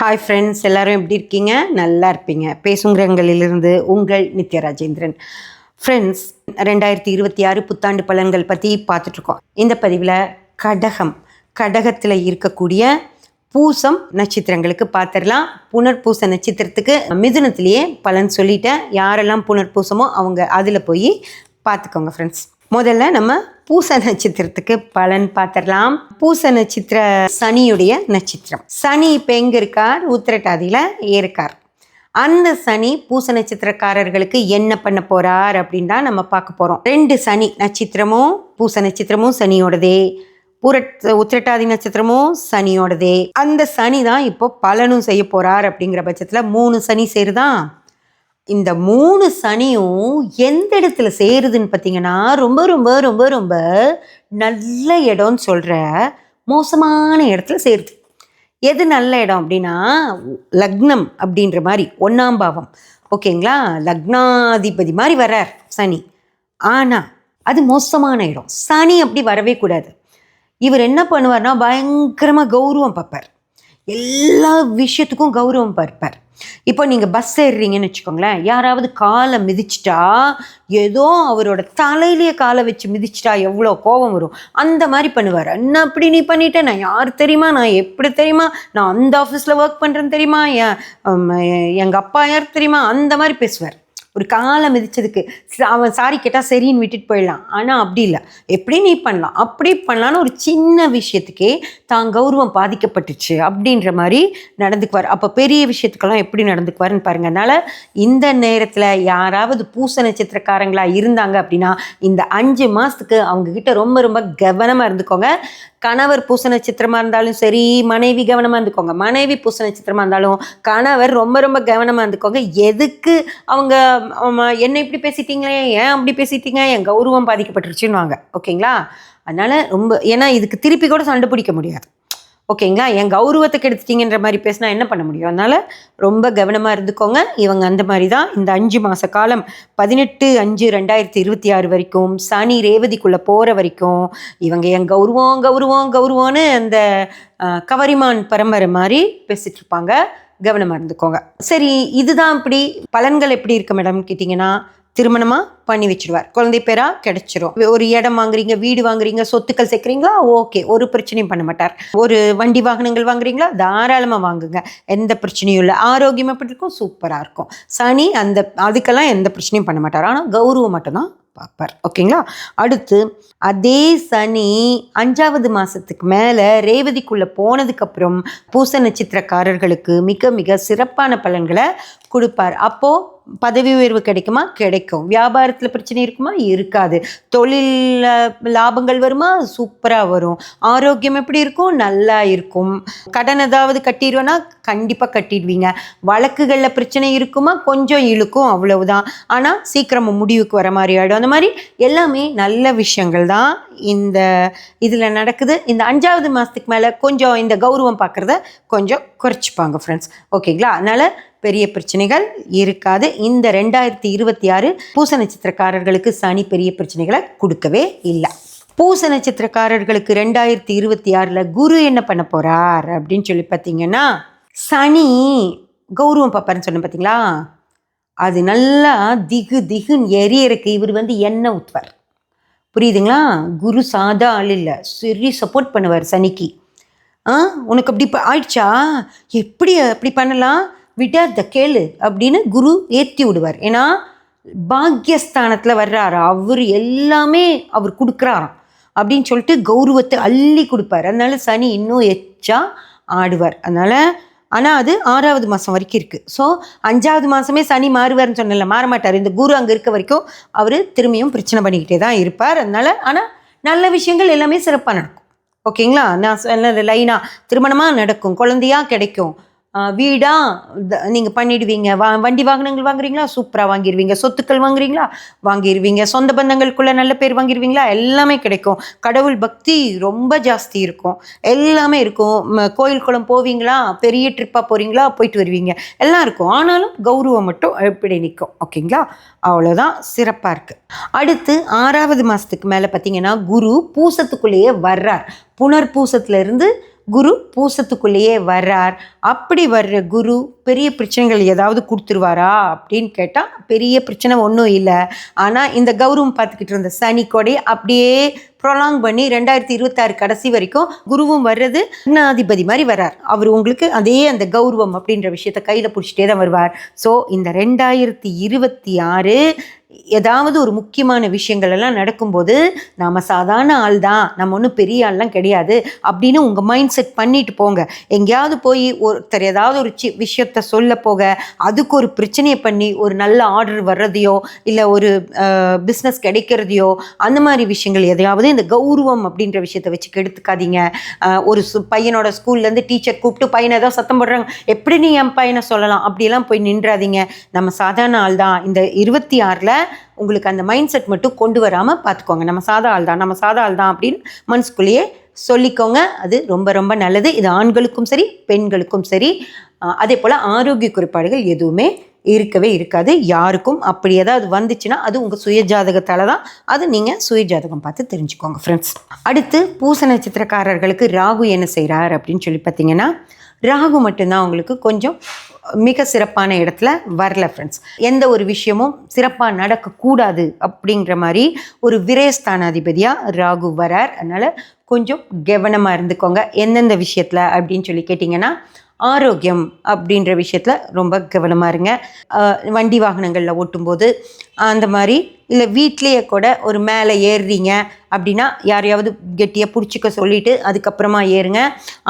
Hi friends எல்லோரும் எப்படி இருக்கீங்க? நல்லா இருப்பீங்க. பேசுங்கிறங்களிலிருந்து உங்கள் நித்ய ராஜேந்திரன் ஃப்ரெண்ட்ஸ் ரெண்டாயிரத்தி இருபத்தி ஆறு புத்தாண்டு பலன்கள் பற்றி பார்த்துட்ருக்கோம். இந்த பதிவில் கடகம் கடகத்தில் இருக்கக்கூடிய பூசம் நட்சத்திரங்களுக்கு பார்த்துடலாம். புனர்பூச நட்சத்திரத்துக்கு மிதுனத்திலேயே பலன் சொல்லிட்டேன் யாரெல்லாம் புனர்பூசமோ அவங்க அதில் போய் பார்த்துக்கோங்க ஃப்ரெண்ட்ஸ் முதல்ல நம்ம பூச நட்சத்திரத்துக்கு பலன் பார்த்துடலாம். பூச நட்சத்திர சனியுடைய நட்சத்திரம். சனி இப்போ எங்கே இருக்கார்? உத்திரட்டாதியில் இருக்கார். அந்த சனி பூச நட்சத்திரக்காரர்களுக்கு என்ன பண்ண போறார் அப்படின்னு தான் நம்ம பார்க்க போகிறோம் ரெண்டு சனி நட்சத்திரமும் பூச நட்சத்திரமும் சனியோடதே. புரட் உத்திரட்டாதி நட்சத்திரமும் சனியோடதே. அந்த சனி தான் இப்போ பலனும் செய்ய போறார் அப்படிங்கிற பட்சத்தில் மூணு சனி சேருதான் இந்த மூணு சனியும் எந்த இடத்துல சேருதுன்னு பார்த்தீங்கன்னா ரொம்ப ரொம்ப ரொம்ப ரொம்ப நல்ல இடம்னு சொல்கிற மோசமான இடத்துல சேருது. எது நல்ல இடம் அப்படின்னா லக்னம் அப்படின்ற மாதிரி ஒன்றாம் பாவம். ஓகேங்களா? லக்னாதிபதி மாதிரி வர்றார் சனி. ஆனால் அது மோசமான இடம். சனி அப்படி வரவே கூடாது. இவர் என்ன பண்ணுவார்னா பயங்கரமாக கௌரவம் பார்ப்பார். எல்லா விஷயத்துக்கும் கௌரவம் பார்ப்பார். இப்போ நீங்கள் பஸ் ஏறுறீங்கன்னு வச்சுக்கோங்களேன் யாராவது காலை மிதிச்சிட்டா ஏதோ அவரோட தலையிலேயே காலை வச்சு மிதிச்சிட்டா எவ்வளோ கோபம் வரும். அந்த மாதிரி பண்ணுவார். என்ன அப்படி நீ பண்ணிட்ட? நான் யார் தெரியுமா? நான் எப்படி தெரியுமா? நான் அந்த ஆஃபீஸில் ஒர்க் பண்ணுறேன்னு தெரியுமா? என் எங்கள் அப்பா யார் தெரியுமா? அந்த மாதிரி பேசுவார். ஒரு காலை மிதிச்சதுக்கு. அவன் சாரி கேட்டால் சரின்னு விட்டுட்டு போயிடலாம். ஆனால் அப்படி இல்லை. எப்படி நீ பண்ணலாம்? அப்படி பண்ணலான்னு ஒரு சின்ன விஷயத்துக்கே தான் கௌரவம் பாதிக்கப்பட்டுச்சு. அப்படின்ற மாதிரி நடந்துக்குவார். அப்போ பெரிய விஷயத்துக்கெல்லாம் எப்படி நடந்துக்குவாருன்னு பாருங்க. அதனால் இந்த நேரத்தில் யாராவது பூச நட்சத்திரக்காரங்களாக இருந்தாங்க அப்படின்னா இந்த அஞ்சு மாதத்துக்கு அவங்கக்கிட்ட ரொம்ப ரொம்ப கவனமாக இருந்துக்கோங்க. கணவர் பூச நட்சத்திரமா இருந்தாலும் சரி மனைவி கவனமாக இருந்துக்கோங்க. மனைவி பூச நட்சத்திரமா இருந்தாலும் கணவர் ரொம்ப ரொம்ப கவனமாக இருந்துக்கோங்க. எதுக்கு அவங்க என்ன இப்படி பேசிட்டீங்களே? ஏன் அப்படி பேசிட்டீங்க? என் கௌரவம் பாதிக்கப்பட்டுருச்சுன்னு ஓகேங்களா? அதனால ரொம்ப ஏன்னா இதுக்கு திருப்பி கூட சண்டை பிடிக்க முடியாது. ஓகேங்களா? என் கௌரவத்தை கெடுத்துட்டீங்கன்ற மாதிரி பேசினா என்ன பண்ண முடியும்? அதனால் ரொம்ப கவனமாக இருந்துக்கோங்க. இவங்க அந்த மாதிரி தான். இந்த அஞ்சு மாத காலம் பதினெட்டு அஞ்சு ரெண்டாயிரத்தி இருபத்தி ஆறு வரைக்கும் சனி ரேவதிக்குள்ளே போகிற வரைக்கும் இவங்க என் கௌரவம் கௌரவம் கௌரவம்னு அந்த கவரிமான் பரம்பரை மாதிரி பேசிட்டு இருப்பாங்க கவனமாக இருந்துக்கோங்க. சரி இதுதான் இப்படி பலன்கள் எப்படி இருக்கு மேடம்? கேட்டிங்கன்னா திருமணமாக பண்ணி வச்சிருவார். குழந்தை பேரா கிடைச்சிரும். ஒரு இடம் வாங்குறீங்க வீடு வாங்குறீங்க சொத்துக்கள் சேர்க்குறீங்களா? ஓகே. ஒரு பிரச்சனையும் பண்ண மாட்டார். ஒரு வண்டி வாகனங்கள் வாங்குறீங்களா? தாராளமாக வாங்குங்க. எந்த பிரச்சனையும் இல்லை. ஆரோக்கியமாக எப்படி இருக்கும்? சூப்பராக இருக்கும். சனி அந்த அதுக்கெல்லாம் எந்த பிரச்சனையும் பண்ண மாட்டார். ஆனால் கௌரவம் மட்டும்தான் பார்ப்பார். ஓகேங்களா? அடுத்து அதே சனி அஞ்சாவது மாதத்துக்கு மேலே ரேவதிக்குள்ளே போனதுக்கப்புறம் பூச நட்சத்திரக்காரர்களுக்கு மிக மிக சிறப்பான பலன்களை கொடுப்பார். அப்போது பதவி உயர்வு கிடைக்குமா? கிடைக்கும். வியாபாரத்தில் பிரச்சனை இருக்குமா? இருக்காது. தொழில் லாபங்கள் வருமா? சூப்பராக வரும். ஆரோக்கியம் எப்படி இருக்கும்? நல்லா இருக்கும். கடன் ஏதாவது கட்டிடுவேன்னா கண்டிப்பாக கட்டிடுவீங்க. வழக்குகளில் பிரச்சனை இருக்குமா? கொஞ்சம் இழுக்கும் அவ்வளவுதான். ஆனால் சீக்கிரம் முடிவுக்கு வர மாதிரி ஆகிடும் அந்த மாதிரி எல்லாமே நல்ல விஷயங்கள் தான் இந்த இதில் நடக்குது. இந்த அஞ்சாவது மாதத்துக்கு மேலே கொஞ்சம் இந்த கௌரவம் பார்க்குறத கொஞ்சம் குறைச்சிப்பாங்க ஃப்ரெண்ட்ஸ் ஓகேங்களா அதனால் பெரிய பிரச்சனைகள் இருக்காது. இந்த ரெண்டாயிரத்தி இருபத்தி ஆறு பூச நட்சத்திரக்காரர்களுக்கு சனி பெரிய பிரச்சனைகளை கொடுக்கவே இல்லை. பூச நட்சத்திரக்காரர்களுக்கு ரெண்டாயிரத்தி இருபத்தி ஆறில் குரு என்ன பண்ண போகிறார் அப்படின்னு சொல்லி பார்த்தீங்கன்னா சனி கௌரவம் பாப்பாருன்னு சொன்னேன் பார்த்தீங்களா அது நல்லா திகு திகுன்னு எரியறக்கு இவர் வந்து எண்ணெய் ஊற்றுவார் புரியுதுங்களா? குரு சாதா ஆள் இல்லை. சரி சப்போர்ட் பண்ணுவார் சனிக்கு. ஆ உனக்கு அப்படி ஆயிடுச்சா? எப்படி அப்படி பண்ணலாம்? விடாத கேளு அப்படின்னு குரு ஏற்றி விடுவார். ஏன்னா பாக்யஸ்தானத்தில் வர்றாரு அவர் எல்லாமே அவர் கொடுக்குறாராம் அப்படின்னு சொல்லிட்டு கௌரவத்தை அள்ளி கொடுப்பார். அதனால சனி இன்னும் எச்சா ஆடுவார். அதனால் ஆனால் அது ஆறாவது மாதம் வரைக்கும் இருக்குது ஸோ அஞ்சாவது மாதமே சனி மாறுவார்னு சொன்னல மாற மாட்டார் இந்த குரு அங்கே இருக்க வரைக்கும் அவர் திரும்பியும் பிரச்சனை பண்ணிக்கிட்டே தான் இருப்பார். அதனால் ஆனால் நல்ல விஷயங்கள் எல்லாமே சிறப்பாக நடக்கும். ஓகேங்களா? நான் சொன்னது லைனாக திருமணமாக நடக்கும் குழந்தையா கிடைக்கும் வீடா? த- நீங்க பண்ணிடுவீங்க. வா வண்டி வாகனங்கள் வாங்குறீங்களா? சூப்பரா வாங்கிடுவீங்க சொத்துக்கள் வாங்குறீங்களா? வாங்கிடுவீங்க சொந்த பந்தங்களுக்குள்ள நல்ல பேர் வாங்கிடுவீங்களா எல்லாமே கிடைக்கும். கடவுள் பக்தி ரொம்ப ஜாஸ்தி இருக்கும். எல்லாமே இருக்கும். கோயில் குளம் போவீங்களா? பெரிய ட்ரிப்பாக போறீங்களா? போயிட்டு வருவீங்க. எல்லாம் இருக்கும். ஆனாலும் கௌரவம் மட்டும் எப்படி நிற்கும். ஓகேங்களா? அவ்வளோதான் சிறப்பாக இருக்குது அடுத்து ஆறாவது மாதத்துக்கு மேலே பார்த்தீங்கன்னா குரு பூசத்துக்குள்ளேயே வர்றார். புனர்பூசத்துல இருந்து குரு பூசத்துக்குள்ளேயே வர்றார். அப்படி வர்ற குரு பெரிய பிரச்சனைகள் ஏதாவது கொடுத்துருவாரா அப்படின்னு கேட்டால் பெரிய பிரச்சனை ஒன்றும் இல்லை. ஆனால் இந்த கௌரவம் பார்த்துக்கிட்டு இருந்த சனி கொடை அப்படியே ப்ரொலாங் பண்ணி ரெண்டாயிரத்தி இருபத்தாறு கடைசி வரைக்கும் குருவும் வர்றது லக்னாதிபதி மாதிரி வர்றார். அவர் உங்களுக்கு அதே அந்த கௌரவம் அப்படின்ற விஷயத்த கையில் பிடிச்சிட்டே தான் வருவார். ஸோ இந்த ரெண்டாயிரத்தி இருபத்தி ஆறு ஏதாவது ஒரு முக்கியமான விஷயங்கள் எல்லாம் நடக்கும்போது நாம் சாதாரண ஆள் தான் நம்ம ஒன்றும் பெரிய ஆள்லாம் கிடையாது அப்படின்னு உங்கள் மைண்ட் செட் பண்ணிட்டு போங்க. எங்கேயாவது போய் ஒருத்தர் ஏதாவது ஒரு சி விஷயத்த சொல்ல போக அதுக்கு ஒரு பிரச்சனையை பண்ணி ஒரு நல்ல ஆர்டர் வர்றதையோ இல்லை ஒரு பிஸ்னஸ் கிடைக்கிறதையோ அந்த மாதிரி விஷயங்கள் எதையாவது இந்த கௌரவம் அப்படின்ற விஷயத்த வச்சு கெடுத்துக்காதீங்க. ஒரு பையனோட ஸ்கூல்லேருந்து டீச்சர் கூப்பிட்டு பையனை ஏதோ சத்தம் போடுறாங்க. எப்படி நீ என் பையனை சொல்லலாம்? அப்படியெல்லாம் போய் நின்றாதீங்க. நம்ம சாதாரண ஆள் தான் இந்த இருபத்தி ஆறில் உங்களுக்கு அந்த மைண்ட் செட் மட்டும் கொண்டு வராமல் பார்த்துக்கோங்க நம்ம சாதா ஆள் தான். நம்ம சாதா ஆள் தான் அப்படின்னு மனசுக்குள்ளேயே சொல்லிக்கோங்க. அது ரொம்ப ரொம்ப நல்லது. இது ஆண்களுக்கும் சரி பெண்களுக்கும் சரி. அதே போல் ஆரோக்கிய குறைபாடுகள் எதுவுமே இருக்கவே இருக்காது. யாருக்கும் அப்படி ஏதாவது வந்துச்சுன்னா அது உங்கள் சுயஜாதகத்தால் தான். அது நீங்கள் சுயஜாதகம் பார்த்து தெரிஞ்சுக்கோங்க ஃப்ரெண்ட்ஸ் அடுத்து பூச நட்சத்திரக்காரர்களுக்கு ராகு என்ன செய்கிறார் அப்படின்னு சொல்லி பார்த்தீங்கன்னா ராகு மட்டும்தான் உங்களுக்கு கொஞ்சம் மிக சிறப்பான இடத்துல வரல ஃப்ரெண்ட்ஸ் எந்த ஒரு விஷயமும் சிறப்பாக நடக்கக்கூடாது அப்படிங்கிற மாதிரி ஒரு விரயஸ்தானாதிபதியாக ராகு வரார். அதனால் கொஞ்சம் கவனமாக இருந்துக்கோங்க. எந்தெந்த விஷயத்தில் அப்படின்னு சொல்லி கேட்டிங்கன்னா ஆரோக்கியம் அப்படின்ற விஷயத்தில் ரொம்ப கவனமாக இருங்க. வண்டி வாகனங்களில் ஓட்டும்போது அந்த மாதிரி இல்லை வீட்லேயே கூட ஒரு மேலே ஏறுறீங்க அப்படின்னா யாரையாவது கெட்டியாக பிடிச்சிக்க சொல்லிட்டு அதுக்கப்புறமா ஏறுங்க.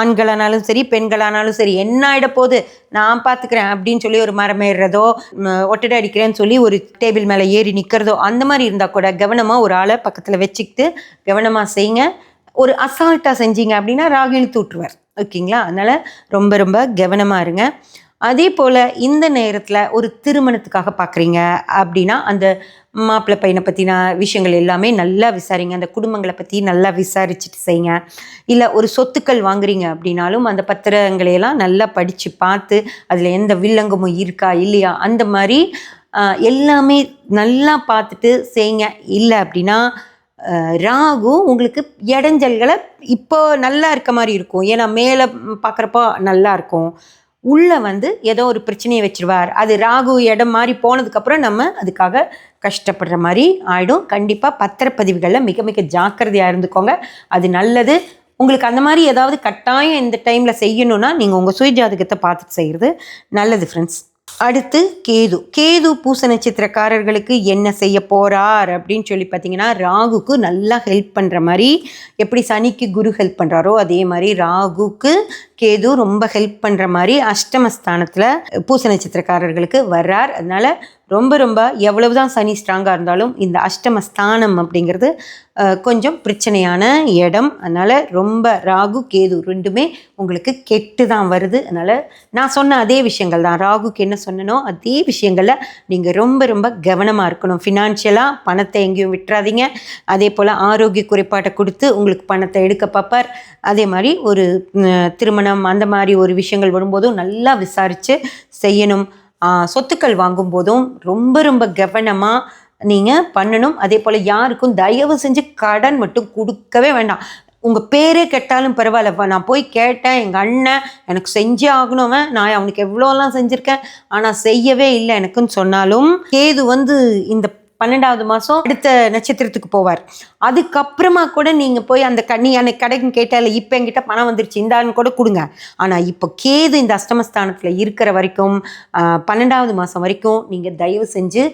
ஆண்களானாலும் சரி பெண்களானாலும் சரி என்ன ஆகிடப்போகுது நான் பார்த்துக்கிறேன் அப்படின்னு சொல்லி ஒரு மரம் ஏறுறதோ ஒட்டடை அடிக்கிறேன்னு சொல்லி ஒரு டேபிள் மேலே ஏறி நிற்கிறதோ அந்த மாதிரி இருந்தால் கூட கவனமாக ஒரு ஆளை பக்கத்தில் வச்சுக்கிட்டு கவனமாக செய்யுங்க ஒரு அசால்ட்டாக செஞ்சீங்க அப்படின்னா ராகு இழுத்து விட்டுருவார் ஓகேங்களா? அதனால் ரொம்ப ரொம்ப கவனமாக இருங்க. அதே போல் இந்த நேரத்தில் ஒரு திருமணத்துக்காக பார்க்குறீங்க அப்படின்னா அந்த மாப்பிள்ளை பையனை பற்றின விஷயங்கள் எல்லாமே நல்லா விசாரிங்க. அந்த குடும்பங்களை பற்றி நல்லா விசாரிச்சுட்டு செய்யுங்க இல்லை ஒரு சொத்துக்கள் வாங்குறீங்க அப்படின்னாலும் அந்த பத்திரங்களை எல்லாம் நல்லா படித்து பார்த்து அதில் எந்த வில்லங்கமும் இருக்கா இல்லையா? அந்த மாதிரி எல்லாமே நல்லா பார்த்துட்டு செய்யுங்க இல்லை அப்படின்னா ராகு உங்களுக்கு இடைஞ்சல்களை இப்போ நல்லா இருக்க மாதிரி இருக்கும். ஏன்னா மேலே பார்க்குறப்போ நல்லா இருக்கும். உள்ளே வந்து ஏதோ ஒரு பிரச்சனையை வச்சுருவார். அது ராகு இடம் மாதிரி போனதுக்கப்புறம் நம்ம அதுக்காக கஷ்டப்படுற மாதிரி ஆகிடும் கண்டிப்பாக பத்திரப்பதிவுகளில் மிக மிக ஜாக்கிரதையாக இருந்துக்கோங்க. அது நல்லது. உங்களுக்கு அந்த மாதிரி ஏதாவது கட்டாயம் இந்த டைமில் செய்யணும்னா நீங்கள் உங்கள் சுயஜாதகத்தை பார்த்துட்டு செய்கிறது நல்லது ஃப்ரெண்ட்ஸ் அடுத்து கேது. கேது பூச நட்சத்திரக்காரர்களுக்கு என்ன செய்ய போறார் அப்படின்னு சொல்லி பார்த்தீங்கன்னா ராகுக்கு நல்லா ஹெல்ப் பண்ணுற மாதிரி எப்படி சனிக்கு குரு ஹெல்ப் பண்ணுறாரோ அதே மாதிரி ராகுக்கு கேது ரொம்ப ஹெல்ப் பண்ணுற மாதிரி அஷ்டமஸ்தானத்தில் பூச நட்சத்திரக்காரர்களுக்கு வர்றார். அதனால் ரொம்ப ரொம்ப எவ்வளவு தான் சனி ஸ்ட்ராங்காக இருந்தாலும் இந்த அஷ்டமஸ்தானம் அப்படிங்கிறது கொஞ்சம் பிரச்சனையான இடம். அதனால் ரொம்ப ராகு கேது ரெண்டுமே உங்களுக்கு கெட்டு தான் வருது. அதனால் நான் சொன்ன அதே விஷயங்கள் தான். ராகுக்கு என்ன சொன்னனோ அதே விஷயங்களில் நீங்கள் ரொம்ப ரொம்ப கவனமாக இருக்கணும். ஃபினான்ஷியலாக பணத்தை எங்கேயும் விட்டுறாதீங்க. அதே போல் ஆரோக்கிய குறைபாட்டை கொடுத்து உங்களுக்கு பணத்தை எடுக்க பார்ப்பார். அதே மாதிரி ஒரு திருமண திருமணம் அந்த மாதிரி ஒரு விஷயங்கள் வரும்போதும் நல்லா விசாரித்து செய்யணும். சொத்துக்கள் வாங்கும்போதும் ரொம்ப ரொம்ப கவனமாக நீங்கள் பண்ணணும். அதே போல் யாருக்கும் தயவு செஞ்சு கடன் மட்டும் கொடுக்கவே வேண்டாம். உங்கள் பேரே கெட்டாலும் பரவாயில்ல. நான் போய் கேட்டேன். எங்கள் அண்ணன் எனக்கு செஞ்சே ஆகணும். நான் அவனுக்கு எவ்வளோலாம் செஞ்சுருக்கேன். ஆனால் செய்யவே இல்லை எனக்குன்னு சொன்னாலும் கேது வந்து இந்த பன்னெண்டாவது மாதம் அடுத்த நட்சத்திரத்துக்கு போவார். அதுக்கப்புறமா கூட நீங்கள் போய் அந்த கண்ணி அன்னைக்கு கடைக்கு கேட்டால இப்போ என்கிட்ட பணம் வந்துருச்சு இந்தான்னு கூட கொடுங்க. ஆனால் இப்போ கேது இந்த அஷ்டமஸ்தானத்தில் இருக்கிற வரைக்கும் பன்னெண்டாவது மாதம் வரைக்கும் நீங்கள் தயவு செஞ்சு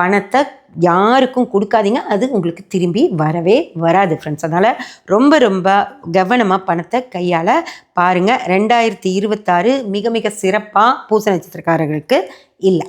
பணத்தை யாருக்கும் கொடுக்காதீங்க. அது உங்களுக்கு திரும்பி வரவே வராது ஃப்ரெண்ட்ஸ் அதனால் ரொம்ப ரொம்ப கவனமாக பணத்தை கையால் பாருங்கள் ரெண்டாயிரத்தி இருபத்தாறு மிக மிக சிறப்பாக பூச நட்சத்திரக்காரர்களுக்கு இல்லை.